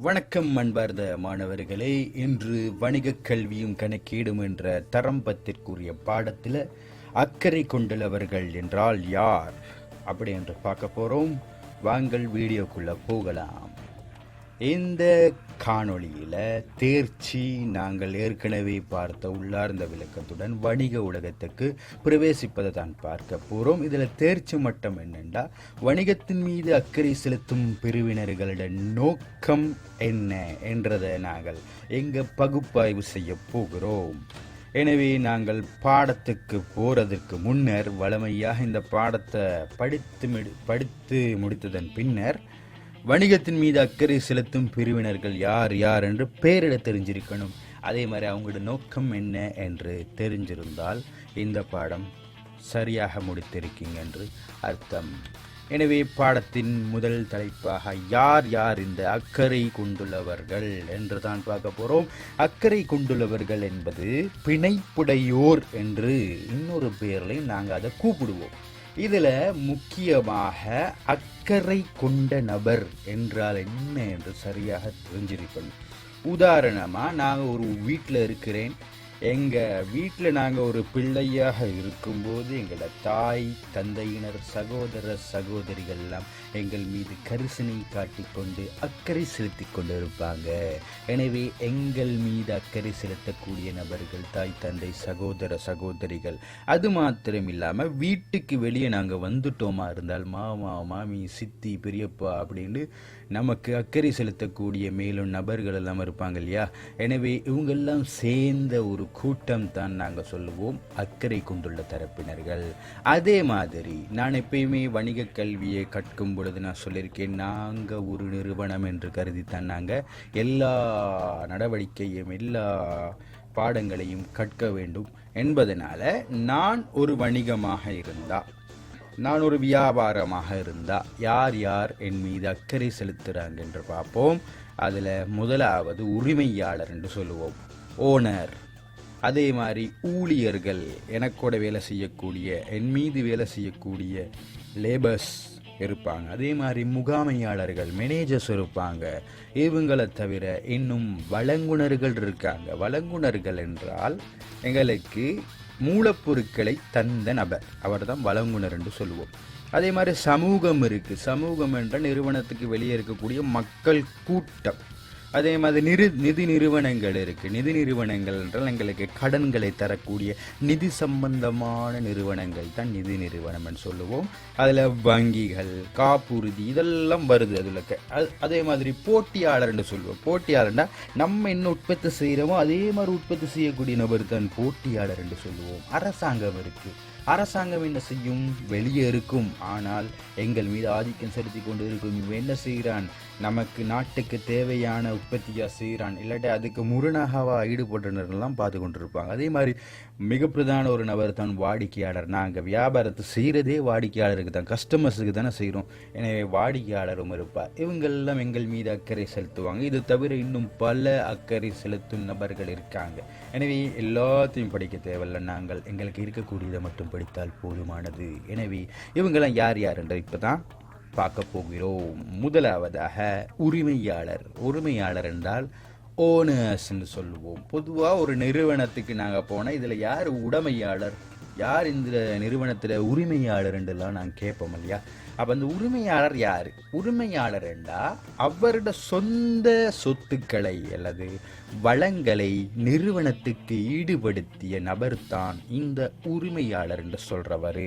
வணக்கம் அன்பார்ந்த மாணவர்களே. இன்று வணிகக் கல்வியும் கணக்கீடும் என்ற தரம்பத்திற்குரிய பாடத்தில் அக்கறை கொண்டுள்ளவர்கள் என்றால் யார்? அப்படி என்று பார்க்க போறோம். வாங்கள் வீடியோக்குள்ள போகலாம். இந்த காணொளியில தேர்ச்சி நாங்கள் ஏற்கனவே பார்த்த உள்ளார்ந்த விளக்கத்துடன் வணிக உலகத்துக்கு பிரவேசிப்பதை தான் பார்க்க போறோம். இதுல தேர்ச்சி மட்டம் என்னென்றா வணிகத்தின் மீது அக்கறை செலுத்தும் பிரிவினர்களுடைய நோக்கம் என்ன என்றதை நாங்கள் எங்க பகுப்பாய்வு செய்ய போகிறோம். எனவே நாங்கள் பாடத்துக்கு போறதற்கு முன்னர் வளமையாக இந்த பாடத்தை படித்து முடி படித்து முடித்ததன் பின்னர் வணிகத்தின் மீது அக்கறை செலுத்தும் பிரிவினர்கள் யார் யார் என்று பேரிட தெரிஞ்சிருக்கணும். அதே மாதிரி அவங்களோட நோக்கம் என்ன என்று தெரிஞ்சிருந்தால் இந்த பாடம் சரியாக முடித்திருக்கீங்க என்று அர்த்தம். எனவே பாடத்தின் முதல் தலைப்பாக யார் யார் இந்த அக்கறை கொண்டுள்ளவர்கள் என்று தான் பார்க்க போகிறோம் அக்கறை கொண்டுள்ளவர்கள் என்பது பிணைப்புடையோர் என்று இன்னொரு பெயர்லையும் நாங்கள் அதை கூப்பிடுவோம். இதுல முக்கியமாக அக்கறை கொண்ட நபர் என்றால் என்ன என்று சரியாக தெரிஞ்சிருக்கணும். உதாரணமா நான் ஒரு வீட்டில் இருக்கிறேன். எங்க வீட்டில் நாங்கள் ஒரு பிள்ளையாக இருக்கும்போது எங்களோட தாய் தந்தையினர் சகோதர சகோதரிகள் எல்லாம் எங்கள் மீது கரிசனை காட்டிக்கொண்டு அக்கறை செலுத்தி கொண்டு இருப்பாங்க எனவே எங்கள் மீது அக்கறை செலுத்தக்கூடிய நபர்கள் தாய் தந்தை சகோதர சகோதரிகள் அது மாத்திரம் இல்லாமல் வீட்டுக்கு வெளியே நாங்கள் வந்துட்டோமா இருந்தால் மாமா மாமி சித்தி பெரியப்பா அப்படின்னு நமக்கு அக்கறை செலுத்தக்கூடிய மேலும் நபர்கள் எல்லாம் இருப்பாங்க இல்லையா? எனவே இவங்கெல்லாம் சேர்ந்த ஒரு கூட்டம் தான் நாங்கள் சொல்லுவோம் அக்கறை கொண்டுள்ள தரப்பினர்கள். அதே மாதிரி நான் எப்பயுமே வணிக கல்வியை கற்கும் பொழுது நான் சொல்லியிருக்கேன் நாங்கள் ஒரு நிறுவனம் என்று கருதித்தான் நாங்கள் எல்லா நடவடிக்கையும் எல்லா பாடங்களையும் கற்க வேண்டும் என்பதனால நான் ஒரு வணிகமாக இருந்தா நான் ஒரு வியாபாரமாக இருந்தா யார் யார் என் மீது அக்கறை செலுத்துகிறாங்க என்று பார்ப்போம். அதில் முதலாவது உரிமையாளர் என்று சொல்லுவோம். ஓனர். அதே மாதிரி ஊழியர்கள். எனக்கூட வேலை செய்யக்கூடிய என் மீது வேலை செய்யக்கூடிய லேபர்ஸ். இருப்பாங்க. அதே மாதிரி முகாமையாளர்கள் மேனேஜர்ஸ் இருப்பாங்க. இவங்களை தவிர இன்னும் வழங்குனர்கள் இருக்காங்க. வழங்குனர்கள் என்றால் எங்களுக்கு மூலப்பொருட்களை தந்த நபர். அவர் தான் வழங்குனர் என்று சொல்லுவோம். அதே மாதிரி சமூகம் இருக்குது சமூகம் என்ற நிறுவனத்துக்கு வெளியே இருக்கக்கூடிய மக்கள் கூட்டம். அதே மாதிரி நிறு நிதி நிறுவனங்கள் இருக்கு. நிதி நிறுவனங்கள் என்றால் எங்களுக்கு கடன்களை தரக்கூடிய நிதி சம்பந்தமான நிறுவனங்கள் தான் நிதி நிறுவனம் என்று சொல்லுவோம். அதில் வங்கிகள் காப்புறுதி இதெல்லாம் வருது அதில். அதே மாதிரி போட்டியாளர் என்று சொல்லுவோம். போட்டியாளர்னா நம்ம என்ன உற்பத்தி செய்கிறோமோ அதே மாதிரி உற்பத்தி செய்யக்கூடிய நபர் தான் போட்டியாளர் என்று சொல்லுவோம். அரசாங்கம் இருக்கு. அரசாங்கம் என்ன செய்யும்? வெளியே இருக்கும். ஆனால் எங்கள் மீது ஆதிக்கம் செலுத்தி கொண்டு இருக்கும். இவன் என்ன செய்கிறான் நமக்கு நாட்டுக்கு தேவையான உற்பத்தியாக செய்கிறான் இல்லாட்டி அதுக்கு முரணாகவா ஈடுபட்டனர்லாம் பார்த்து கொண்டிருப்பாங்க. அதே மாதிரி மிக பிரதான ஒரு நபர் தான் வாடிக்கையாளர். நாங்கள் வியாபாரத்தை செய்கிறதே வாடிக்கையாளருக்கு தான் கஸ்டமர்ஸுக்கு தானே செய்கிறோம் எனவே வாடிக்கையாளரும் இருப்பார். இவங்கெல்லாம் எங்கள் மீது அக்கறை செலுத்துவாங்க. இது தவிர இன்னும் பல அக்கறை செலுத்தும் நபர்கள் இருக்காங்க. எனவே எல்லாத்தையும் படிக்க தேவையில்ல. நாங்கள் எங்களுக்கு இருக்கக்கூடியதை மட்டும் படித்தால் போதுமானது. எனவே இவங்கெல்லாம் யார் யார் என்று இப்போ தான் பார்க்க போகிறோம் முதலாவதாக உரிமையாளர். உரிமையாளர் என்றால் ஓனர்ஸ் என்று சொல்லுவோம். பொதுவாக ஒரு நிறுவனத்துக்கு நாங்கள் போனால் இதில் யார் உடைமையாளர்? யார் இந்த நிறுவனத்தில் உரிமையாளர் என்றெல்லாம் நாங்கள் கேட்போம் இல்லையா? அப்போ அந்த உரிமையாளர் யார்? உரிமையாளர் என்றா அவரோட சொந்த சொத்துக்களை அல்லது வளங்களை நிறுவனத்துக்கு ஈடுபடுத்திய நபர் தான் இந்த உரிமையாளர் என்று சொல்கிறவர்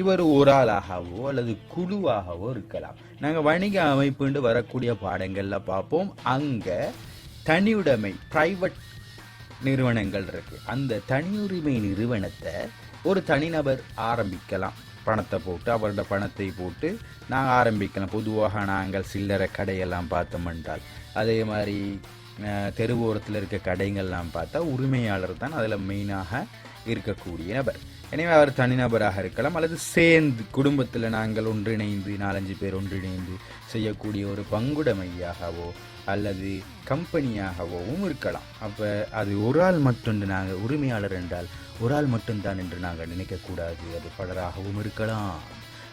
இவர் ஒரு ஆளாகவோ அல்லது குழுவாகவோ இருக்கலாம். நாங்கள் வணிக அமைப்புண்டு வரக்கூடிய பாடங்களில் பார்ப்போம். அங்கே தனியுடைமை பிரைவேட் நிறுவனங்கள் இருக்கு. அந்த தனியுரிமை நிறுவனத்தை ஒரு தனிநபர் ஆரம்பிக்கலாம். பணத்தை போட்டு அவரோட பணத்தை போட்டு நாங்கள் ஆரம்பிக்கலாம் பொதுவாக நாங்கள் சில்லறை கடையெல்லாம் பார்த்தோம் என்றால் அதே மாதிரி தெருவோரத்தில் இருக்க கடைகள்லாம் பார்த்தா உரிமையாளர் தான் அதில் மெயினாக இருக்கக்கூடிய நபர். எனவே அவர் தனிநபராக இருக்கலாம் அல்லது சேர்ந்து குடும்பத்தில் நாங்கள் ஒன்றிணைந்து நாலஞ்சு பேர் ஒன்றிணைந்து செய்யக்கூடிய ஒரு பங்குடைமையாகவோ அல்லது கம்பெனியாகவும் இருக்கலாம். அப்போ அது ஒரு ஆள் மட்டும் நாங்கள் உரிமையாளர் என்றால் ஒரு ஆள் மட்டும்தான் என்று நாங்கள் நினைக்கக்கூடாது அது பலராகவும் இருக்கலாம்.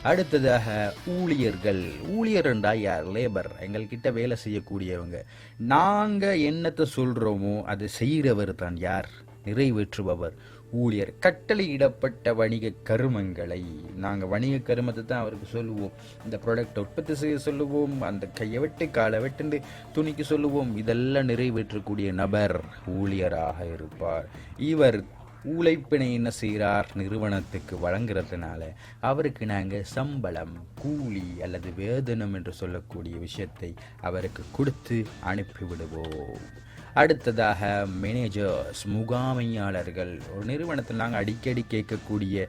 அடுத்ததாக ஊழியர்கள். ஊழியர் என்றால் யார்? லேபர். எங்கள்கிட்ட வேலை செய்யக்கூடியவங்க. நாங்கள் என்னத்தை சொல்கிறோமோ அதை செய்கிறவர் தான் யார்? நிறைவேற்றுபவர். ஊழியர் கட்டளையிடப்பட்ட வணிக கருமங்களை. நாங்கள் வணிக கருமத்தை தான் அவருக்கு சொல்லுவோம். இந்த ப்ராடக்ட் உற்பத்தி செய்ய சொல்லுவோம். அந்த கையை வெட்டு காலை வெட்டுண்டு துணிக்கு சொல்லுவோம். இதெல்லாம் நிறைவேற்றக்கூடிய நபர் ஊழியராக இருப்பார். இவர் உழைப்பினை என்ன செய்கிறார் நிறுவனத்துக்கு வழங்குறதுனால அவருக்கு நாங்கள் சம்பளம் கூலி அல்லது வேதனம் என்று சொல்லக்கூடிய விஷயத்தை அவருக்கு கொடுத்து அனுப்பிவிடுவோம். அடுத்ததாக மேனேஜர்ஸ் முகாமையாளர்கள் ஒரு நிறுவனத்தில் நாங்கள் அடிக்கடி கேட்கக்கூடிய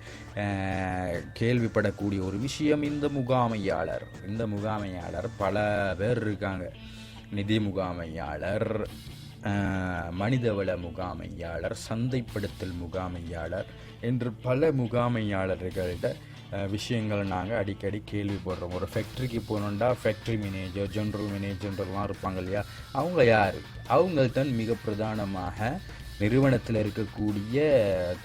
கேள்விப்படக்கூடிய ஒரு விஷயம் இந்த முகாமையாளர். இந்த முகாமையாளர் பல பேர் இருக்காங்க. நிதி முகாமையாளர் மனிதவள முகாமையாளர் சந்தைப்படுத்தல் முகாமையாளர் என்று பல முகாமையாளர்கள்ட்ட விஷயங்களை நாங்கள் அடிக்கடி கேள்விப்படுறோம். ஒரு ஃபேக்ட்ரிக்கு போனோம்டா ஃபேக்ட்ரி மேனேஜர் ஜென்ரல் மேனேஜர்லாம் இருப்பாங்க இல்லையா? அவங்க யார்? அவங்க தான் மிக பிரதானமாக நிறுவனத்தில் இருக்கக்கூடிய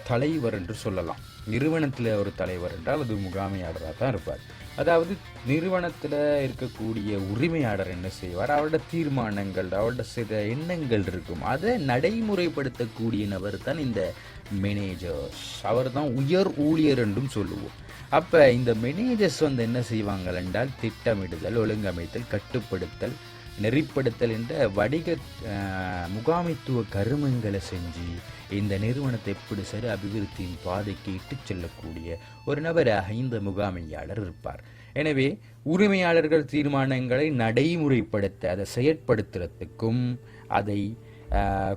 தலைவர் என்று சொல்லலாம். நிறுவனத்தில் ஒரு தலைவர் என்றால் அது முகாமையாளராக தான் இருப்பார். அதாவது நிறுவனத்தில் இருக்கக்கூடிய உரிமையாளர் என்ன செய்வார்? அவரோட தீர்மானங்கள் அவரோட சில எண்ணங்கள் இருக்கும். அதை நடைமுறைப்படுத்தக்கூடிய நபர் தான் இந்த மேனேஜர்ஸ் அவர் தான் உயர் ஊழியர் என்றும் சொல்லுவோம். அப்போ இந்த மேனேஜர்ஸ் வந்து என்ன செய்வாங்கள் என்றால் திட்டமிடுதல் ஒழுங்கமைத்தல் கட்டுப்படுத்தல் நெறிப்படுத்தல் என்ற வணிக முகாமைத்துவ கருமங்களை செஞ்சு இந்த நிறுவனத்தை எப்படி சரி அபிவிருத்தியின் பாதைக்கு இட்டுச் செல்லக்கூடிய ஒரு நபராக இந்த முகாமையாளர் இருப்பார். எனவே உரிமையாளர்கள் தீர்மானங்களை நடைமுறைப்படுத்த அதை செயற்படுத்துறதுக்கும் அதை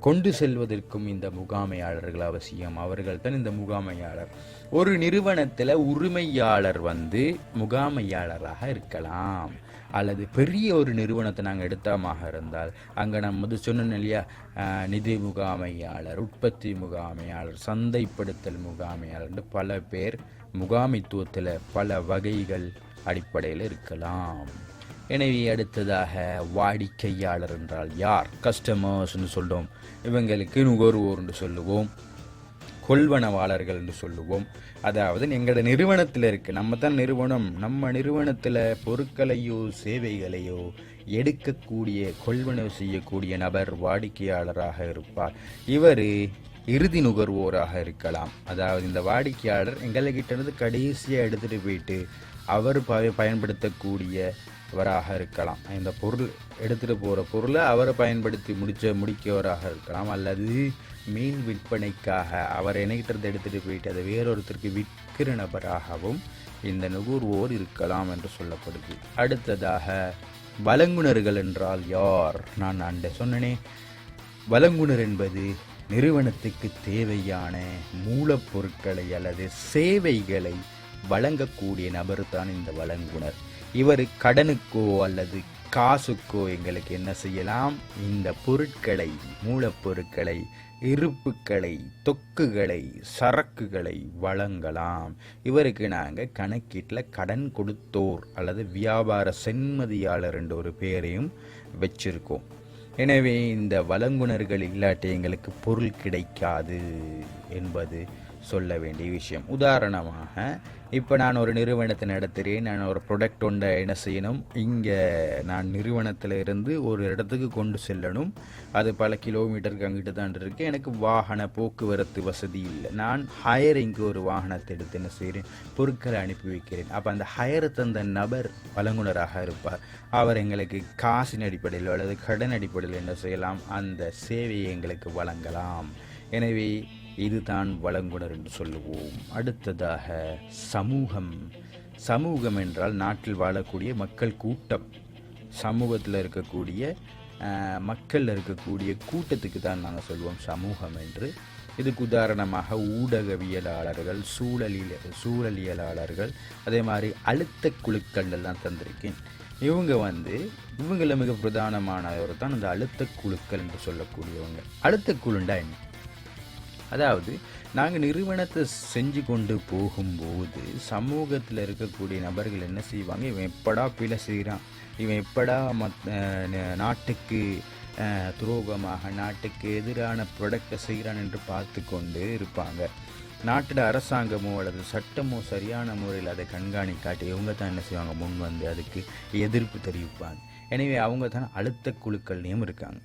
கொண்டு செல்வதற்கும் இந்த முகாமையாளர்கள் அவசியம். அவர்கள் தான் இந்த முகாமையாளர். ஒரு நிறுவனத்தில் உரிமையாளர் வந்து முகாமையாளராக இருக்கலாம். அல்லது பெரிய ஒரு நிறுவனத்தை நாங்கள் எடுத்தமாக இருந்தால் அங்கே நம்ம வந்து சொன்னோம் இல்லையா? நிதி முகாமையாளர் உற்பத்தி முகாமையாளர் சந்தைப்படுத்தல் முகாமையாளர் பல பேர் முகாமைத்துவத்தில் பல வகைகள் அடிப்படையில் இருக்கலாம். எனவே அடுத்ததாக வாடிக்கையாளர் என்றால் யார்? கஸ்டமர்ஸ்னு சொல்லுவோம் இவங்களுக்கு நுகர்வோர்னு சொல்லுவோம். கொள்வனவாளர்கள் என்று சொல்லுவோம். அதாவது எங்களோட நிறுவனத்தில் இருக்குது நம்ம தான் நிறுவனம். நம்ம நிறுவனத்தில் பொருட்களையோ சேவைகளையோ எடுக்கக்கூடிய கொள்வனவு செய்யக்கூடிய நபர் வாடிக்கையாளராக இருப்பார். இவர் இறுதி நுகர்வோராக இருக்கலாம். அதாவது இந்த வாடிக்கையாளர் எங்கள்கிட்ட இருந்து கடைசியாக எடுத்துகிட்டு போயிட்டு அவர் ப பயன்படுத்தக்கூடியவராக இருக்கலாம். இந்த பொருள் எடுத்துகிட்டு போகிற பொருளை அவரை பயன்படுத்தி முடிச்ச முடிக்கவராக இருக்கலாம். அல்லது மீன் விற்பனைக்காக அவர் இணைக்கிறது எடுத்துகிட்டு போயிட்டு அதை வேறொருத்தருக்கு விற்கிற நபராகவும் இந்த நுகர்வோர் இருக்கலாம் என்று சொல்லப்படுது. அடுத்ததாக வழங்குனர்கள் என்றால் யார்? நான் அண்ட சொன்னனே. வழங்குனர் என்பது நிறுவனத்துக்கு தேவையான மூலப்பொருட்களை அல்லது சேவைகளை வழங்கக்கூடிய நபர் தான் இந்த வழங்குனர். இவர் கடனுக்கோ அல்லது காசுக்கோ எங்களுக்கு என்ன செய்யலாம்? இந்த பொருட்களை மூலப்பொருட்களை இருப்புக்களை தொக்குகளை சரக்குகளை வழங்கலாம். இவருக்கு நாங்கள் கணக்கீட்டில் கடன் கொடுத்தோர் அல்லது வியாபார சென்மதியாளர் என்ற ஒரு பெயரையும் வச்சிருக்கோம். எனவே இந்த வழங்குனர்கள் இல்லாட்டி எங்களுக்கு பொருள் கிடைக்காது என்பது சொல்ல வேண்டிய விஷயம். உதாரணமாக இப்போ நான் ஒரு நிறுவனத்தை நடத்துகிறேன். நான் ஒரு ப்ரொடக்ட் ஒன்றை என்ன செய்யணும்? இங்கே நான் நிறுவனத்தில் இருந்து ஒரு இடத்துக்கு கொண்டு செல்லணும். அது பல கிலோமீட்டருக்கு அங்கிட்டு தான் இருக்கு. எனக்கு வாகன போக்குவரத்து வசதி இல்லை. நான் ஹயரிங்க்கு ஒரு வாகனத்தை எடுத்து என்ன செய்கிறேன்? பொருட்களை அனுப்பி வைக்கிறேன். அப்போ அந்த ஹயர் தந்த நபர் வழங்குனராக இருப்பார். அவர் எங்களுக்கு காசின் அடிப்படையில் அல்லது கடன் அடிப்படையில் என்ன செய்யலாம்? அந்த சேவையை எங்களுக்கு வழங்கலாம். எனவே இதுதான் வழங்குனர் என்று சொல்லுவோம். அடுத்ததாக சமூகம். சமூகம் என்றால் நாட்டில் வாழக்கூடிய மக்கள் கூட்டம். சமூகத்தில் இருக்கக்கூடிய மக்களில் மக்கள் இருக்கக்கூடிய கூட்டத்துக்கு தான் நாங்கள் சொல்லுவோம் சமூகம் என்று. இதுக்கு உதாரணமாக ஊடகவியலாளர்கள் சூழலியல் சூழலியலாளர்கள் அதே மாதிரி அழுத்த குழுக்கள் எல்லாம் தந்திருக்கேன். இவங்க வந்து இவங்கள மிக பிரதானமானவர் தான் இந்த அழுத்த குழுக்கள் என்று சொல்லக்கூடியவங்க. அழுத்த குழுண்டா என்ன? அதாவது நாங்கள் நிறுவனத்தை செஞ்சு கொண்டு போகும்போது சமூகத்தில் இருக்கக்கூடிய நபர்கள் என்ன செய்வாங்க? இவன் எப்படா பிழை செய்கிறான் இவன் எப்படா மத் ந- நாட்டுக்கு துரோகமாக நாட்டுக்கு எதிரான ப்ரொடக்டை செய்கிறான் என்று பார்த்து கொண்டு இருப்பாங்க. நாட்டில் அரசாங்கமோ அல்லது சட்டமோ சரியான முறையில் அதை கண்காணிக்காட்டி இவங்க தான் என்ன செய்வாங்க? முன் வந்து அதுக்கு எதிர்ப்பு தெரிவிப்பாங்க. எனவே அவங்க தான் அழுத்த குழுக்கள்லேயும் இருக்காங்க.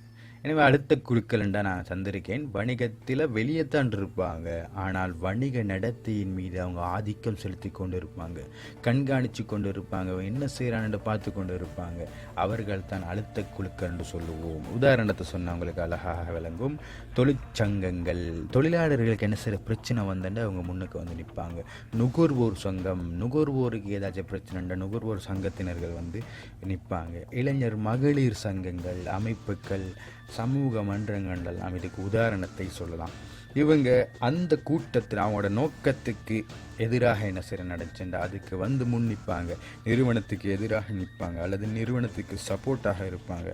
எனவே அடுத்த குழுக்கள் நான் சந்திருக்கேன் வணிகத்தில் வெளியே தான் இருப்பாங்க. ஆனால் வணிக நடத்தையின் மீது அவங்க ஆதிக்கம் செலுத்தி கொண்டு இருப்பாங்க கண்காணித்து கொண்டு இருப்பாங்க அவன் என்ன செய்கிறான்னு பார்த்து கொண்டு இருப்பாங்க அவர்கள் தான் அழுத்த குழுக்கள் என்று சொல்லுவோம். உதாரணத்தை சொன்னவங்களுக்கு அழகாக விளங்கும். தொழிற்சங்கங்கள் தொழிலாளர்களுக்கு என்ன செய்கிற பிரச்சனை வந்தண்டு அவங்க முன்னுக்கு வந்து நிற்பாங்க. நுகர்வோர் சங்கம் நுகர்வோருக்கு ஏதாச்சும் பிரச்சனைண்டா நுகர்வோர் சங்கத்தினர்கள் வந்து நிற்பாங்க. இளைஞர் மகளிர் சங்கங்கள் அமைப்புகள் சமூக மன்றங்கள் எல்லாம் இதுக்கு உதாரணத்தை சொல்லலாம். இவங்க அந்த கூட்டத்தில் அவங்களோட நோக்கத்துக்கு எதிராக என்ன செய்ய நடச்சுண்டா அதுக்கு வந்து முன் நிற்பாங்க நிறுவனத்துக்கு எதிராக நிற்பாங்க அல்லது நிறுவனத்துக்கு சப்போர்ட்டாக இருப்பாங்க.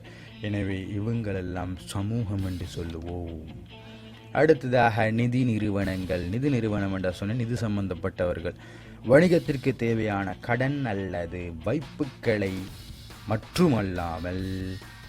எனவே இவங்களெல்லாம் சமூகம் என்று சொல்லுவோம். அடுத்ததாக நிதி நிறுவனங்கள். நிதி நிறுவனம் என்ற சொன்ன நிதி சம்பந்தப்பட்டவர்கள். வணிகத்திற்கு தேவையான கடன் அல்லது வைப்புக்களை மட்டுமல்லாமல்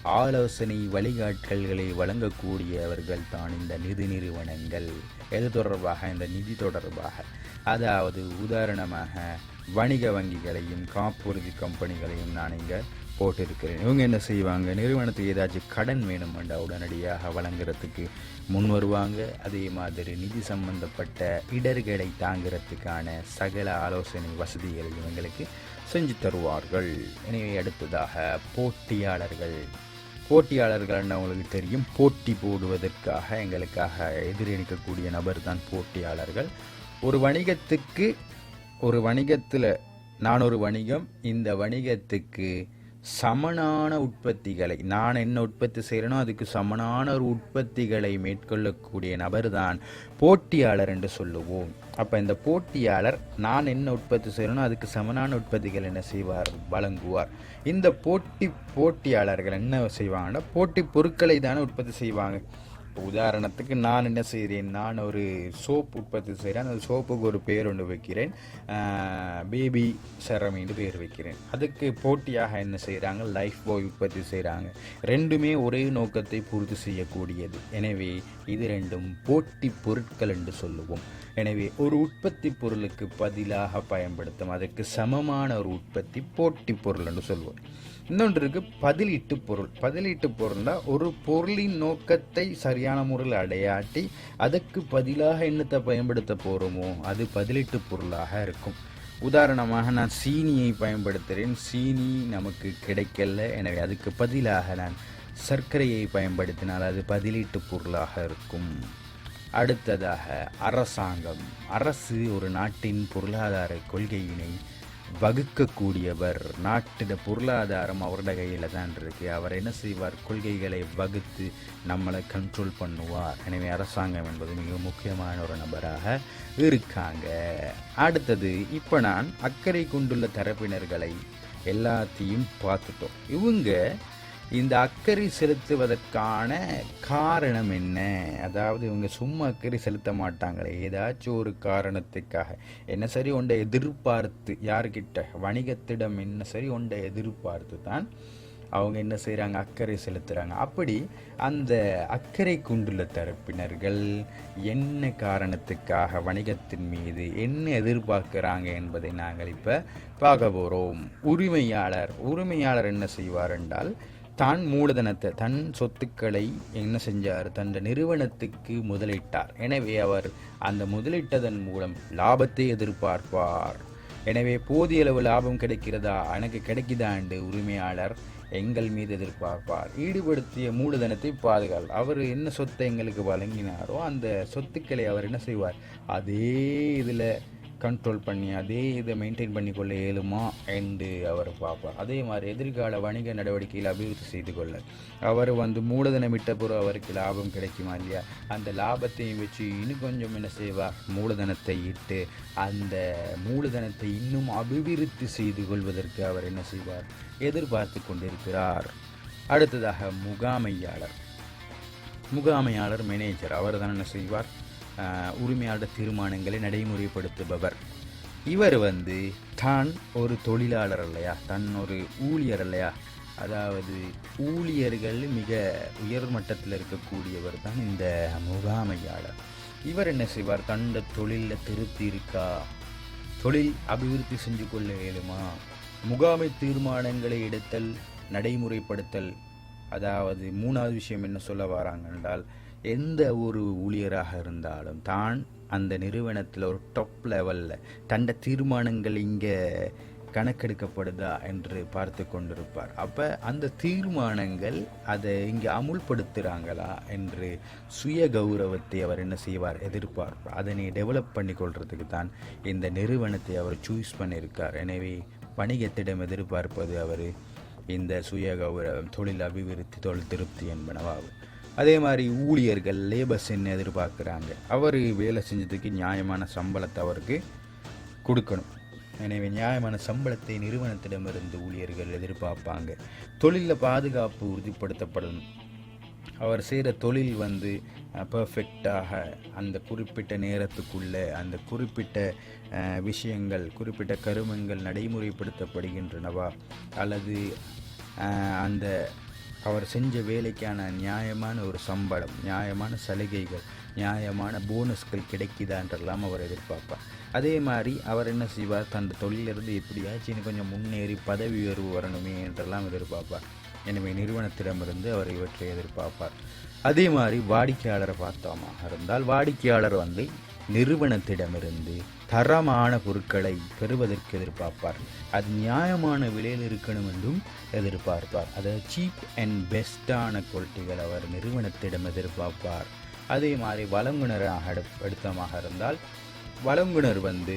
ஆலோசனை வழிகாட்டல்களை வழங்கக்கூடியவர்கள் தான் இந்த நிதி நிறுவனங்கள். எது தொடர்பாக? இந்த நிதி தொடர்பாக. அதாவது உதாரணமாக வணிக வங்கிகளையும் காப்புறுதி கம்பெனிகளையும் நான் இங்கே போட்டிருக்கிறேன். இவங்க என்ன செய்வாங்க? நிறுவனத்துக்கு ஏதாச்சும் கடன் வேணுமெண்டா உடனடியாக வழங்குறதுக்கு முன் வருவாங்க. அதே மாதிரி நிதி சம்பந்தப்பட்ட இடர்களை தாங்கிறதுக்கான சகல ஆலோசனை வசதிகளை இவங்களுக்கு செஞ்சு தருவார்கள். எனவே அடுத்ததாக போட்டியாளர்கள். போட்டியாளர்கள் அவங்களுக்கு தெரியும். போட்டி போடுவதற்காக எங்களுக்காக எதிரணிக்கக்கூடிய நபர் தான் போட்டியாளர்கள். ஒரு வணிகத்துக்கு ஒரு வணிகத்தில் நான் ஒரு வணிகம் இந்த வணிகத்துக்கு சமனான உற்பத்திகளை நான் என்ன உற்பத்தி செய்கிறேனோ அதுக்கு சமனான ஒரு உற்பத்திகளை மேற்கொள்ளக்கூடிய நபர் தான் போட்டியாளர் என்று சொல்லுவோம். அப்போ இந்த போட்டியாளர் நான் என்ன உற்பத்தி செய்கிறேனோ அதுக்கு சமனான உற்பத்திகள் என்ன செய்வார் வழங்குவார். இந்த போட்டி போட்டியாளர்கள் என்ன செய்வாங்கன்னா போட்டி பொருட்களை தானே உற்பத்தி செய்வாங்க. இப்போ உதாரணத்துக்கு நான் என்ன செய்கிறேன் நான் ஒரு சோப் உற்பத்தி செய்கிறேன் அந்த சோப்புக்கு ஒரு பேர் ஒன்று வைக்கிறேன். பேபி செரமின்னு பேர் வைக்கிறேன். அதுக்கு போட்டியாக என்ன செய்கிறாங்க லைஃப் பாய் உற்பத்தி செய்கிறாங்க ரெண்டுமே ஒரே நோக்கத்தை பூர்த்தி செய்யக்கூடியது. எனவே இது ரெண்டும் போட்டி பொருட்கள் என்று சொல்லுவோம். எனவே ஒரு உற்பத்தி பொருளுக்கு பதிலாக பயன்படுத்தும். அதற்கு சமமான ஒரு உற்பத்தி போட்டி பொருள் என்று சொல்வோம். இன்னொன்று இருக்கு பதிலீட்டு பொருள். பதிலீட்டு பொருள்னா ஒரு பொருளின் நோக்கத்தை சரியான முறையில் அடையாட்டி அதற்கு பதிலாக என்னத்தை பயன்படுத்த போகிறோமோ அது பதிலீட்டு பொருளாக இருக்கும். உதாரணமாக நான் சீனியை பயன்படுத்துகிறேன் சீனி நமக்கு கிடைக்கல. எனவே அதுக்கு பதிலாக நான் சர்க்கரையை பயன்படுத்தினால் அது பதிலீட்டு பொருளாக இருக்கும். அடுத்ததாக அரசாங்கம். அரசு ஒரு நாட்டின் பொருளாதார கொள்கையினை வகுக்கக்கூடியவர். நாட்டிட பொருளாதாரம் அவரோட கையில் தான் இருக்கு. அவர் என்ன செய்வார்? கொள்கைகளை வகுத்து நம்மளை கண்ட்ரோல் பண்ணுவார். எனவே அரசாங்கம் என்பது மிக முக்கியமான ஒரு நபராக இருக்காங்க. அடுத்தது இப்போ நான் அக்கறை கொண்டுள்ள தரப்பினர்களை எல்லாத்தையும் பார்த்துட்டோம். இவங்க இந்த அக்கறை செலுத்துவதற்கான காரணம் என்ன? அதாவது இவங்க சும்மா அக்கறை செலுத்த மாட்டாங்களே. ஏதாச்சும் ஒரு காரணத்துக்காக. என்ன சரி உண்டை எதிர்பார்த்து யார்கிட்ட? வணிகத்திடம் என்ன சரி உண்டை எதிர்பார்த்து தான் அவங்க என்ன செய்கிறாங்க அக்கறை செலுத்துகிறாங்க அப்படி அந்த அக்கறை கொண்டுள்ள தரப்பினர்கள் என்ன காரணத்துக்காக வணிகத்தின் மீது என்ன எதிர்பார்க்குறாங்க என்பதை நாங்கள் இப்போ பார்க்க போகிறோம் உரிமையாளர். உரிமையாளர் என்ன செய்வார் என்றால் தான் மூலதனத்தை தன் சொத்துக்களை என்ன செஞ்சார்? தன் நிறுவனத்துக்கு முதலிட்டார். எனவே அவர் அந்த முதலிட்டதன் மூலம் லாபத்தை எதிர்பார்ப்பார். எனவே போதிய அளவு லாபம் கிடைக்கிறதா? எனக்கு கிடைக்குதாண்டு உரிமையாளர் எங்கள் மீது எதிர்பார்ப்பார். ஈடுபடுத்திய மூலதனத்தை பாதுகால். அவர் என்ன சொத்தை எங்களுக்கு வழங்கினாரோ அந்த சொத்துக்களை அவர் என்ன செய்வார்? அதே இதில் கண்ட்ரோல் பண்ணி அதே இதை மெயின்டைன் பண்ணி கொள்ள இயலுமா? என்று அவர் பார்ப்பார். அதே மாதிரி எதிர்கால வணிக நடவடிக்கையில் அபிவிருத்தி செய்து கொள்ள. அவர் வந்து மூலதனம் இட்ட பிறகு அவருக்கு லாபம் கிடைக்குமா இல்லையா? அந்த லாபத்தையும் வச்சு இன்னும் கொஞ்சம் என்ன செய்வார் மூலதனத்தை இட்டு அந்த மூலதனத்தை இன்னும் அபிவிருத்தி செய்து கொள்வதற்கு அவர் என்ன செய்வார்? எதிர்பார்த்து கொண்டிருக்கிறார். அடுத்ததாக முகாமையாளர். முகாமையாளர் மேனேஜர் அவர் தான் என்ன செய்வார்? உரிமையாளர் தீர்மானங்களை நடைமுறைப்படுத்துபவர். இவர் வந்து தான் ஒரு தொழிலாளர் இல்லையா தன் ஒரு ஊழியர் இல்லையா அதாவது ஊழியர்கள் மிக உயர் மட்டத்தில் இருக்கக்கூடியவர் தான் இந்த முகாமையாளர் இவர் என்ன செய்வார்? தண்ட தொழிலில் திருத்தி இருக்கா? தொழில் அபிவிருத்தி செஞ்சு கொள்ள இயலுமா முகாமை தீர்மானங்களை எடுத்தல் நடைமுறைப்படுத்தல். அதாவது மூணாவது விஷயம் என்ன சொல்ல வராங்க என்றால் எந்த ஒரு ஊழியராக இருந்தாலும் தான் அந்த நிறுவனத்தில் ஒரு டாப் லெவலில் தண்ட தீர்மானங்கள் இங்கே கணக்கெடுக்கப்படுதா என்று பார்த்து கொண்டிருப்பார். அப்போ அந்த தீர்மானங்கள் அதை இங்கே அமுல்படுத்துகிறாங்களா என்று சுய கௌரவத்தை அவர் என்ன செய்வார்? எதிர்பார்ப்பார் அதனை டெவலப் பண்ணி கொள்றதுக்கு தான் இந்த நிறுவனத்தை அவர் சூஸ் பண்ணியிருக்கார். எனவே வணிகத்திடம் எதிர்பார்ப்பது அவர் இந்த சுய கௌரவம் தொழில் அபிவிருத்தி தொழில் திருப்தி என்பனவாகும். அதே மாதிரி ஊழியர்கள் லேபர்ஸ் என்ன எதிர்பார்க்குறாங்க? அவர் வேலை செஞ்சதுக்கு நியாயமான சம்பளத்தை அவருக்கு கொடுக்கணும். எனவே நியாயமான சம்பளத்தை நிறுவனத்திடமிருந்து ஊழியர்கள் எதிர்பார்ப்பாங்க. தொழிலில் பாதுகாப்பு உறுதிப்படுத்தப்படணும் அவர் செய்கிற தொழில் வந்து பர்ஃபெக்டாக அந்த குறிப்பிட்ட நேரத்துக்குள்ளே அந்த குறிப்பிட்ட விஷயங்கள் குறிப்பிட்ட கருமங்கள் நடைமுறைப்படுத்தப்படுகின்றனவா? அல்லது அந்த அவர் செஞ்ச வேலைக்கான நியாயமான ஒரு சம்பளம் நியாயமான சலுகைகள் நியாயமான போனஸ்கள் கிடைக்குதான்றெல்லாம் அவர் எதிர்பார்ப்பார். அதே மாதிரி அவர் என்ன செய்வார்? தன் தொழிலிருந்து எப்படியாச்சும் இன்னும் கொஞ்சம் முன்னேறி பதவி உயர்வு வரணுமே என்றெல்லாம் எதிர்பார்ப்பார். எனவே நிறுவனத்திடமிருந்து அவர் இவற்றை எதிர்பார்ப்பார். அதே மாதிரி வாடிக்கையாளரை பார்த்தோமா? இருந்தால் வாடிக்கையாளர் வந்து நிறுவனத்திடமிருந்து தரமான பொருட்களை பெறுவதற்கு எதிர்பார்ப்பார். அது நியாயமான விலையில் இருக்கணும் என்றும் எதிர்பார்ப்பார். அதாவது சீப் அண்ட் பெஸ்ட்டான குவாலிட்டிகள் அவர் நிறுவனத்திடம் எதிர்பார்ப்பார். அதே மாதிரி வழங்குனராக அடுத்தமாக இருந்தால் வழங்குனர் வந்து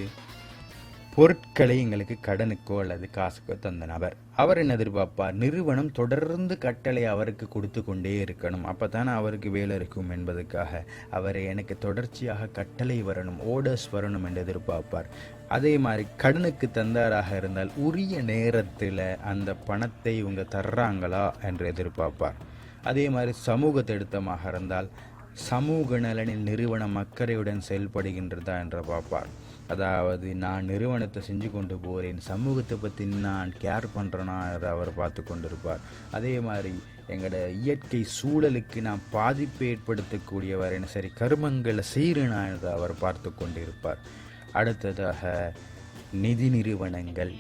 பொருட்களை எங்களுக்கு கடனுக்கோ அல்லது காசுக்கோ தந்த நபர். அவர் என்ன எதிர்பார்ப்பார்? நிறுவனம் தொடர்ந்து கட்டளை அவருக்கு கொடுத்து கொண்டே இருக்கணும். அப்போ தானே அவருக்கு வேலை இருக்கும் என்பதற்காக அவர் எனக்கு தொடர்ச்சியாக கட்டளை வரணும் ஓர்டர்ஸ் வரணும் என்று எதிர்பார்ப்பார். அதே மாதிரி கடனுக்கு தந்தாராக இருந்தால் உரிய நேரத்தில் அந்த பணத்தை இவங்க தர்றாங்களா என்று எதிர்பார்ப்பார். அதே மாதிரி சமூக திருத்தமாக இருந்தால் சமூக நலனில் நிறுவனம் அக்கறையுடன் செயல்படுகின்றதா என்று பார்ப்பார். அதாவது நான் நிறுவனத்தை செஞ்சு கொண்டு போகிறேன் சமூகத்தை பற்றி நான் கேர் பண்ணுறேனா என்று அவர் பார்த்து கொண்டிருப்பார். அதே மாதிரி எங்களோட இயற்கை சூழலுக்கு நான் பாதிப்பை ஏற்படுத்தக்கூடியவர் என்ன சரி கருமங்களை செய்கிறேனா என்று அவர் பார்த்து கொண்டிருப்பார். அடுத்ததாக நிதி நிறுவனங்கள்.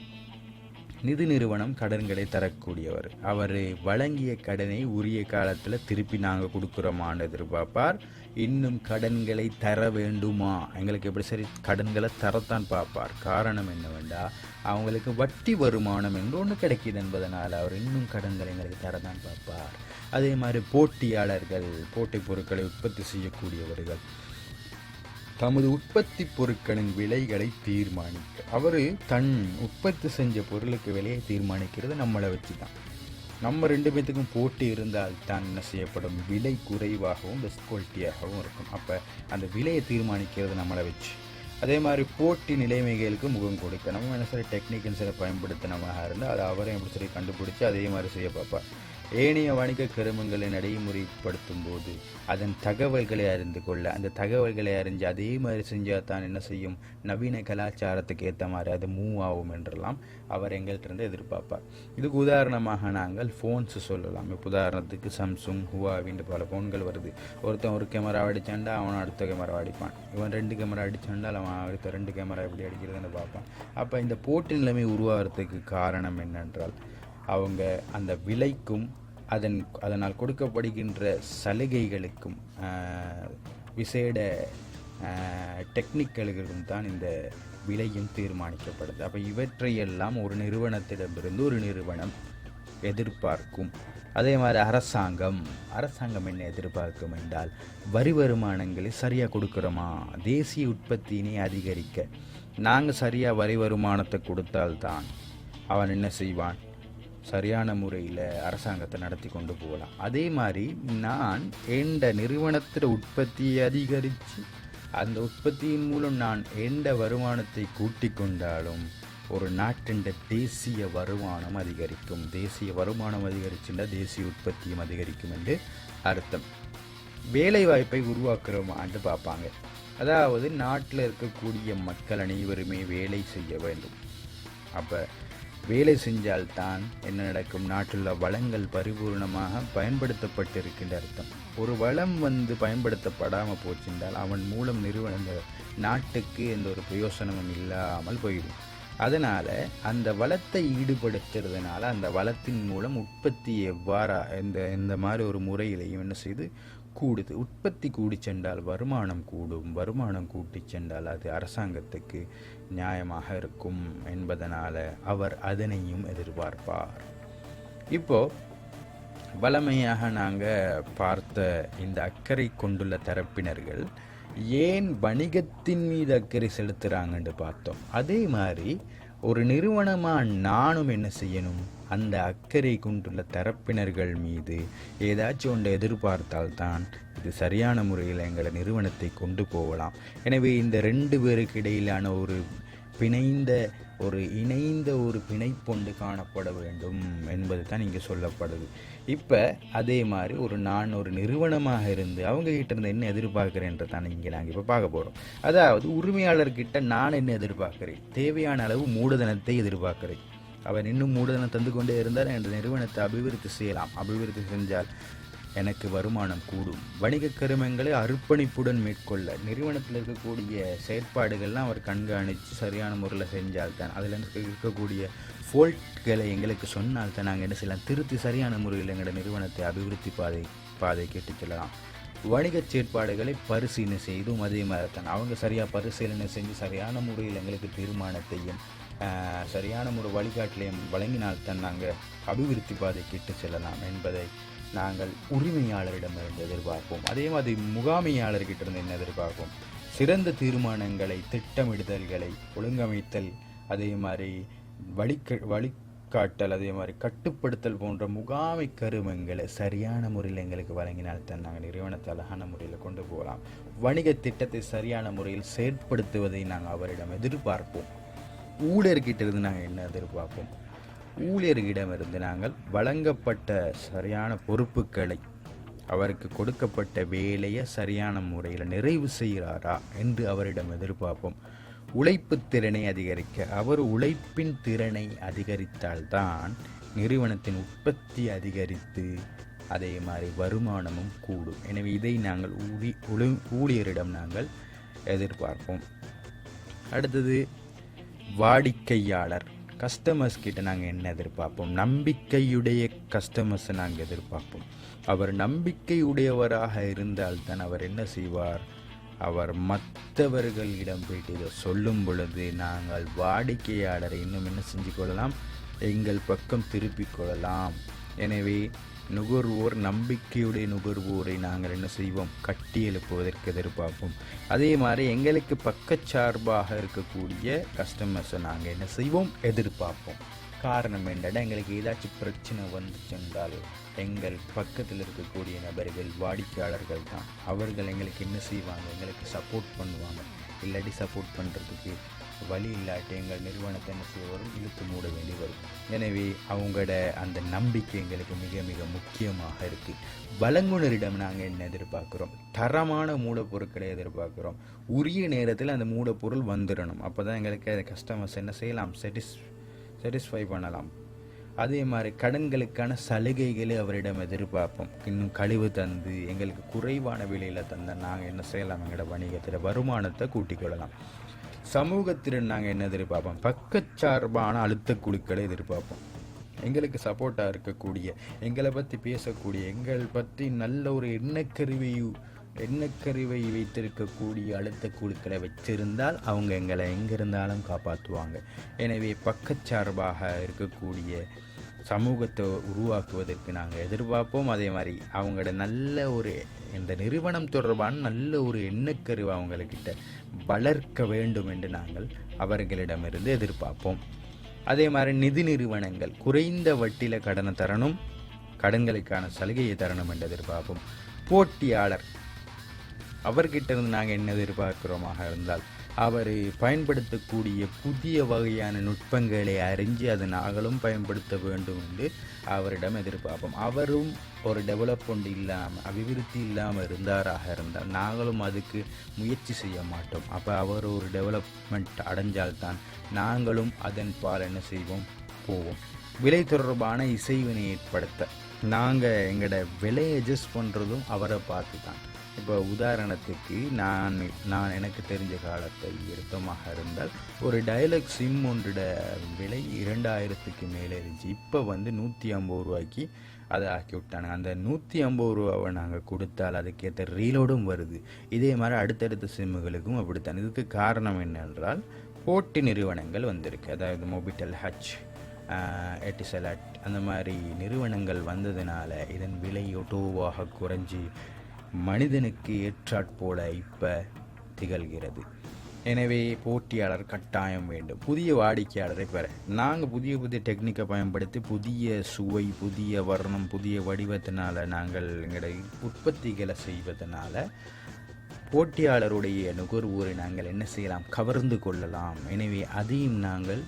நிதி நிறுவனம் கடன்களை தரக்கூடியவர். அவர் வழங்கிய கடனை உரிய காலத்தில் திருப்பி நாங்கள் கொடுக்குறோமான்னு எதிர்பார்ப்பார். இன்னும் கடன்களை தர வேண்டுமா? எங்களுக்கு எப்படி சரி கடன்களை தரத்தான் பார்ப்பார். காரணம் என்னவெண்டா அவங்களுக்கு வட்டி வருமானம் என்று ஒன்று கிடைக்கிது என்பதனால் அவர் இன்னும் கடன்களை எங்களுக்கு தரதான் பார்ப்பார். அதே மாதிரி போட்டியாளர்கள் போட்டி பொருட்களை உற்பத்தி செய்யக்கூடியவர்கள் தமது உற்பத்தி பொருட்களின் விலைகளை தீர்மானிக்க அவர் தன் உற்பத்தி செஞ்ச பொருளுக்கு விலையை தீர்மானிக்கிறது நம்மளை வச்சு தான் நம்ம ரெண்டு பேத்துக்கும் போட்டி இருந்தால் தான் என்ன செய்யப்படும்? விலை குறைவாகவும் பெஸ்ட் குவாலிட்டியாகவும் இருக்கும். அப்போ அந்த விலையை தீர்மானிக்கிறது நம்மளை வச்சு. அதே மாதிரி போட்டி நிலைமைகளுக்கு முகம் கொடுக்க. நம்ம என்ன சரி டெக்னிக்கல்ஸில் பயன்படுத்தினமாக இருந்தால் அதை அவரையும் எப்படி சொல்லி கண்டுபிடிச்சி அதே மாதிரி செய்ய பார்ப்பார். ஏனைய வணிக கருமங்களை நடைமுறைப்படுத்தும் போது அதன் தகவல்களை அறிந்து கொள்ள அந்த தகவல்களை அறிஞ்சு அதே மாதிரி செஞ்சால் தான் என்ன செய்யும்? நவீன கலாச்சாரத்துக்கு ஏற்ற மாதிரி அது மூவ் ஆகும் என்றெல்லாம் அவர் எங்கள்கிட்ட எதிர்பார்ப்பார். இதுக்கு உதாரணமாக நாங்கள் ஃபோன்ஸ் சொல்லலாம். இப்போ உதாரணத்துக்கு சாம்சுங் ஹுவாவின்னு பல ஃபோன்கள் வருது. ஒருத்தன் ஒரு கேமரா அடித்தாண்டா அவன் அடுத்த கேமரா அடிப்பான். இவன் ரெண்டு கேமரா அடிச்சாண்டால் அவன் அடுத்த ரெண்டு கேமரா எப்படி அடிக்கிறதுன்னு பார்ப்பான். அப்போ இந்த போட்டி நிலைமை உருவாகிறதுக்கு காரணம் என்னென்றால் அவங்க அந்த விலைக்கும் அதன் அதனால் கொடுக்கப்படுகின்ற சலுகைகளுக்கும் விசேட டெக்னிக்கல்களும் தான் இந்த விலையும் தீர்மானிக்கப்படுது. அப்போ இவற்றையெல்லாம் ஒரு நிறுவனத்திடமிருந்து ஒரு நிறுவனம் எதிர்பார்க்கும். அதே மாதிரி அரசாங்கம் அரசாங்கம் என்ன எதிர்பார்க்கும் என்றால் வரி வருமானங்களை சரியாக கொடுக்குறோமா? தேசிய உற்பத்தியினை அதிகரிக்க. நாங்கள் சரியாக வரி வருமானத்தை கொடுத்தால்தான் அவன் என்ன செய்வான்? சரியான முறையில் அரசாங்கத்தை நடத்தி கொண்டு போகலாம். அதே மாதிரி நான் எந்த நிறுவனத்தில் உற்பத்தியை அதிகரித்து அந்த உற்பத்தியின் மூலம் நான் எந்த வருமானத்தை கூட்டி கொண்டாலும் ஒரு நாட்டின் தேசிய வருமானம் அதிகரிக்கும். தேசிய வருமானம் அதிகரிச்சுன்னா தேசிய உற்பத்தியும் அதிகரிக்கும் என்று அர்த்தம். வேலைவாய்ப்பை உருவாக்குறோமான்னு பார்ப்பாங்க. அதாவது நாட்டில் இருக்கக்கூடிய மக்கள் அனைவருமே வேலை செய்ய வேண்டும். அப்போ வேலை செஞ்சால்தான் என்ன நடக்கும்? நாட்டில் வளங்கள் பரிபூர்ணமாக பயன்படுத்தப்பட்டிருக்கின்ற அர்த்தம். ஒரு வளம் வந்து பயன்படுத்தப்படாமல் போச்சிருந்தால் அவன் மூலம் நிறுவன நாட்டுக்கு எந்த ஒரு பிரயோசனமும் இல்லாமல் போயிடும். அதனால் அந்த வளத்தை ஈடுபடுத்துறதுனால அந்த வளத்தின் மூலம் உற்பத்தி எவ்வாறா இந்த இந்த மாதிரி ஒரு முறையிலையும் என்ன செய்து கூடுது. உற்பத்தி கூடி சென்றால் வருமானம் கூடும். வருமானம் கூட்டி சென்றால் அது அரசாங்கத்துக்கு நியாயமாக இருக்கும் என்பதனால் அவர் அதனையும் எதிர்பார்ப்பார். இப்போ வளமையாக நாங்கள் பார்த்த இந்த அக்கறை கொண்டுள்ள தரப்பினர்கள் ஏன் வணிகத்தின் மீது அக்கறை செலுத்துகிறாங்கன்னு பார்த்தோம். அதே மாதிரி ஒரு நிறுவனமாக நானும் என்ன செய்யணும்? அந்த அக்கறை கொண்டுள்ள தரப்பினர்கள் மீது ஏதாச்சும் ஒன்றை எதிர்பார்த்தால்தான் இது சரியான முறையில் எங்களை நிறுவனத்தை கொண்டு போகலாம். எனவே இந்த ரெண்டு பேருக்கு இடையிலான ஒரு பிணைந்த ஒரு இணைந்த ஒரு பிணைப்பொண்டு காணப்பட வேண்டும் என்பது தான் இங்கே சொல்லப்படுது. இப்போ அதே மாதிரி ஒரு நான் ஒரு நிறுவனமாக இருந்து அவங்ககிட்ட இருந்து என்ன எதிர்பார்க்குறேன்ற தான் இங்கே நாங்கள் இப்போ பார்க்க போகிறோம் அதாவது உரிமையாளர்கிட்ட நான் என்ன எதிர்பார்க்குறேன்? தேவையான அளவு மூலதனத்தை எதிர்பார்க்குறேன். அவர் இன்னும் மூலதனம் தந்து கொண்டே இருந்தால் என்ற நிறுவனத்தை அபிவிருத்தி செய்யலாம். அபிவிருத்தி செஞ்சால் எனக்கு வருமானம் கூடும். வணிக கருமங்களை அர்ப்பணிப்புடன் மேற்கொள்ள நிறுவனத்தில் இருக்கக்கூடிய செயற்பாடுகள்லாம் அவர் கண்காணித்து சரியான முறையில் செஞ்சால் தான் அதில் இருக்கக்கூடிய ஃபோல்ட்களை எங்களுக்கு சொன்னால் தான் நாங்கள் என்ன செய்யலாம்? திருத்தி சரியான முறையில் எங்களோட நிறுவனத்தை அபிவிருத்தி பாதை பாதை கேட்டு செல்லலாம். வணிக செயற்பாடுகளை பரிசீலனை செய்தும் அதே மாதிரி தான் அவங்க சரியாக பரிசீலனை செஞ்சு சரியான முறையில் எங்களுக்கு தீர்மானத்தையும் சரியான முறை வழிகாட்டிலையும் வழங்கினால்தான் நாங்கள் அபிவிருத்தி பாதை கேட்டு செல்லலாம் என்பதை நாங்கள் உரிமையாளரிடமிருந்து எதிர்பார்ப்போம். அதே மாதிரி முகாமையாளர்கிட்ட இருந்து என்ன எதிர்பார்ப்போம்? சிறந்த தீர்மானங்களை திட்டமிடுதல்களை ஒழுங்கமைத்தல் அதே மாதிரி வழிக வழிகாட்டல் அதே மாதிரி கட்டுப்படுத்தல் போன்ற முகாமை கருமங்களை சரியான முறையில் எங்களுக்கு வழங்கினால் தான் நாங்கள் நிறுவனத்தை அழகான முறையில் கொண்டு போகலாம். வணிக திட்டத்தை சரியான முறையில் செயற்படுத்துவதை நாங்கள் அவரிடம் எதிர்பார்ப்போம். ஊழியர்கிட்ட இருந்து நாங்கள் என்ன எதிர்பார்ப்போம்? ஊழியர்களிடமிருந்து நாங்கள் வழங்கப்பட்ட சரியான பொறுப்புகளை அவருக்கு கொடுக்கப்பட்ட வேலையை சரியான முறையில் நிறைவு செய்கிறாரா என்று அவரிடம் எதிர்பார்ப்போம். உழைப்பு திறனை அதிகரிக்க அவர் உழைப்பின் திறனை அதிகரித்தால்தான் நிறுவனத்தின் உற்பத்தி அதிகரித்து அதே மாதிரி வருமானமும் கூடும். எனவே இதை நாங்கள் ஊழி ஊழியரிடம் நாங்கள் எதிர்பார்ப்போம். அடுத்தது வாடிக்கையாளர். கஸ்டமர்ஸ் கிட்ட நாங்கள் என்ன எதிர்பார்ப்போம்? நம்பிக்கையுடைய கஸ்டமர்ஸை நாங்கள் எதிர்பார்ப்போம். அவர் நம்பிக்கையுடையவராக இருந்தால்தான் அவர் என்ன செய்வார்? அவர் மற்றவர்களிடம் போயிட்டு இதை சொல்லும் பொழுது நாங்கள் வாடிக்கையாளரை இன்னும் என்ன செஞ்சு கொள்ளலாம்? எங்கள் பக்கம் திருப்பிக் கொள்ளலாம். எனவே நுகர்வோர் நம்பிக்கையுடைய நுகர்வோரை நாங்கள் என்ன செய்வோம்? கட்டி எழுப்புவதற்கு எதிர்பார்ப்போம். அதே மாதிரி எங்களுக்கு பக்கச்சார்பாக இருக்கக்கூடிய கஸ்டமர்ஸை நாங்கள் என்ன செய்வோம்? எதிர்பார்ப்போம். காரணம் என்னடா எங்களுக்கு ஏதாச்சும் பிரச்சனை வந்துச்சென்றால் எங்கள் பக்கத்தில் இருக்கக்கூடிய நபர்கள் வாடிக்கையாளர்கள் தான். அவர்கள் எங்களுக்கு என்ன செய்வாங்க? எங்களுக்கு சப்போர்ட் பண்ணுவாங்க. இல்லாட்டி சப்போர்ட் பண்ணுறதுக்கு வழி இல்லாட்டி எங்கள் நிறுவனத்தை என்ன செய்ய வரும் இழுத்து மூட வேண்டி வரும். எனவே அவங்களோட அந்த நம்பிக்கை எங்களுக்கு மிக மிக முக்கியமாக இருக்குது வழங்குனரிடம் நாங்கள் என்ன எதிர்பார்க்குறோம்? தரமான மூலப்பொருட்களை எதிர்பார்க்குறோம். உரிய நேரத்தில் அந்த மூலப்பொருள் வந்துடணும். அப்போ தான் எங்களுக்கு கஸ்டமர்ஸ் என்ன செய்யலாம்? Satis satisfy பண்ணலாம். அதே மாதிரி கடன்களுக்கான சலுகைகளை அவரிடம் எதிர்பார்ப்போம். இன்னும் கழிவு தந்து எங்களுக்கு குறைவான விலையில் தந்தால் நாங்கள் என்ன செய்யலாம்? எங்களோட வணிகத்தில் வருமானத்தை கூட்டிக் கொள்ளலாம். சமூகத்தில் நாங்கள் என்ன எதிர்பார்ப்போம்? பக்கச்சார்பான அழுத்த குழுக்களை எதிர்பார்ப்போம். எங்களுக்கு சப்போர்ட்டாக இருக்கக்கூடிய எங்களை பற்றி பேசக்கூடிய எங்கள் பற்றி நல்ல ஒரு எண்ணக்கருவி எண்ணக்கருவை வைத்திருக்கக்கூடிய அழுத்த குழுக்களை வச்சிருந்தால் அவங்க எங்களை எங்கே இருந்தாலும் காப்பாற்றுவாங்க. எனவே பக்கச்சார்பாக இருக்கக்கூடிய சமூகத்தை உருவாக்குவதற்கு நாங்கள் எதிர்பார்ப்போம். அதே மாதிரி அவங்களோட நல்ல ஒரு இந்த நிறுவனம் தொடர்பான நல்ல ஒரு எண்ணக்கருவை அவங்கக்கிட்ட வளர்க்க வேண்டும் என்று நாங்கள் அவர்களிடமிருந்து எதிர்பார்ப்போம். அதே மாதிரி நிதி நிறுவனங்கள் குறைந்த வட்டியில் கடனை தரணும் கடன்களுக்கான சலுகையை தரணும் என்று எதிர்பார்ப்போம். போட்டியாளர் அவர்கிட்ட இருந்து நாங்கள் என்ன எதிர்பார்க்கிறோமாக இருந்தால் அவர் பயன்படுத்தக்கூடிய புதிய வகையான நுட்பங்களை அறிஞ்சு அதை நாங்களும் பயன்படுத்த வேண்டும் என்று அவரிடம் எதிர்பார்ப்போம். அவரும் ஒரு டெவலப்மெண்ட் இல்லாமல் அபிவிருத்தி இல்லாமல் இருந்தாராக இருந்தால் நாங்களும் அதுக்கு முயற்சி செய்ய மாட்டோம். அப்போ அவர் ஒரு டெவலப்மெண்ட் அடைஞ்சால்தான் நாங்களும் அதன் பால் என்ன செய்வோம் போவோம். விலை தொடர்பான இசைவினை ஏற்படுத்த. நாங்கள் எங்களோட விலையை அட்ஜஸ்ட் பண்ணுறதும் அவரை பார்த்து தான் இப்போ உதாரணத்துக்கு நான் நான் எனக்கு தெரிஞ்ச காலத்தை விருப்பமாக இருந்தால் ஒரு டைலக் சிம் ஒன்றோட விலை இரண்டாயிரத்துக்கு மேலே இருந்துச்சு. இப்போ வந்து நூற்றி ஐம்பது ரூபாய்க்கு அதை ஆக்கி விட்டாங்க. அந்த நூற்றி ஐம்பது ரூபாவை நாங்கள் கொடுத்தால் அதுக்கேற்ற ரீலோடும் வருது. இதே மாதிரி அடுத்தடுத்த சிம்முகளுக்கும் அப்படித்தான். இதுக்கு காரணம் என்னென்றால் போட்டி நிறுவனங்கள் வந்திருக்கு. அதாவது மொபிட்டல் ஹச் எட்டிசலட் அந்த மாதிரி நிறுவனங்கள் வந்ததுனால இதன் விலை ஒட்டோவாக குறைஞ்சி மனிதனுக்கு ஏற்றாற்போல இப்போ திகழ்கிறது. எனவே போட்டியாளர் கட்டாயம் வேண்டும். புதிய வாடிக்கையாளரை பெற. நாங்கள் புதிய புதிய டெக்னிக்கை பயன்படுத்தி புதிய சுவை புதிய வர்ணம் புதிய வடிவத்தினால் நாங்கள் எங்களுடைய உற்பத்திகளை செய்வதனால போட்டியாளருடைய நுகர்வோரை நாங்கள் என்ன செய்யலாம்? கவர்ந்து கொள்ளலாம். எனவே அதையும் நாங்கள்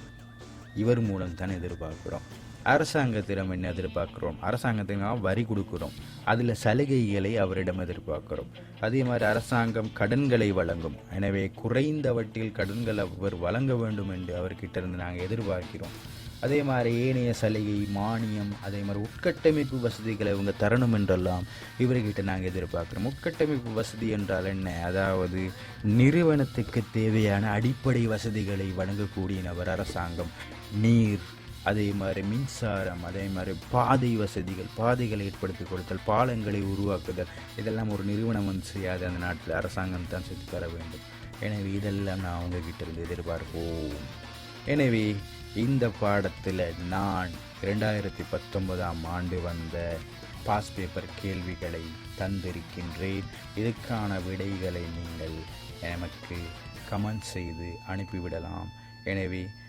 இவர் மூலம் தான் எதிர்பார்க்கிறோம். அரசாங்கத்திடம் என்ன எதிர்பார்க்குறோம்? அரசாங்கத்தினால் வரி கொடுக்குறோம். அதில் சலுகைகளை அவரிடம் எதிர்பார்க்குறோம். அதே மாதிரி அரசாங்கம் கடன்களை வழங்கும். எனவே குறைந்த வட்டியில் கடன்கள் அவர் வழங்க வேண்டும் என்று அவர்கிட்ட இருந்து நாங்கள் எதிர்பார்க்கிறோம். அதே மாதிரி ஏனைய சலுகை மானியம் அதே மாதிரி உட்கட்டமைப்பு வசதிகளை இவங்க தரணும் என்றெல்லாம் இவர்கிட்ட நாங்கள் எதிர்பார்க்குறோம். உட்கட்டமைப்பு வசதி என்றால் என்ன? அதாவது நிறுவனத்துக்கு தேவையான அடிப்படை வசதிகளை வழங்கக்கூடிய நபர் அரசாங்கம். நீர் அதே மாதிரி மின்சாரம் அதே மாதிரி பாதை வசதிகள் பாதைகளை ஏற்படுத்தி கொடுத்தல் பாலங்களை உருவாக்குதல் இதெல்லாம் ஒரு நிறுவனம் வந்து செய்யாது. அந்த நாட்டில் அரசாங்கம் தான் செஞ்சு தர வேண்டும். எனவே இதெல்லாம் நான் அவங்கக்கிட்ட இருந்து எதிர்பார்ப்போம். எனவே இந்த பாடத்தில் நான் இரண்டாயிரத்தி பத்தொன்பதாம் ஆண்டு வந்த பாஸ் பேப்பர் கேள்விகளை தந்திருக்கின்றேன். இதுக்கான விடைகளை நீங்கள் எனக்கு கமெண்ட் செய்து அனுப்பிவிடலாம். எனவே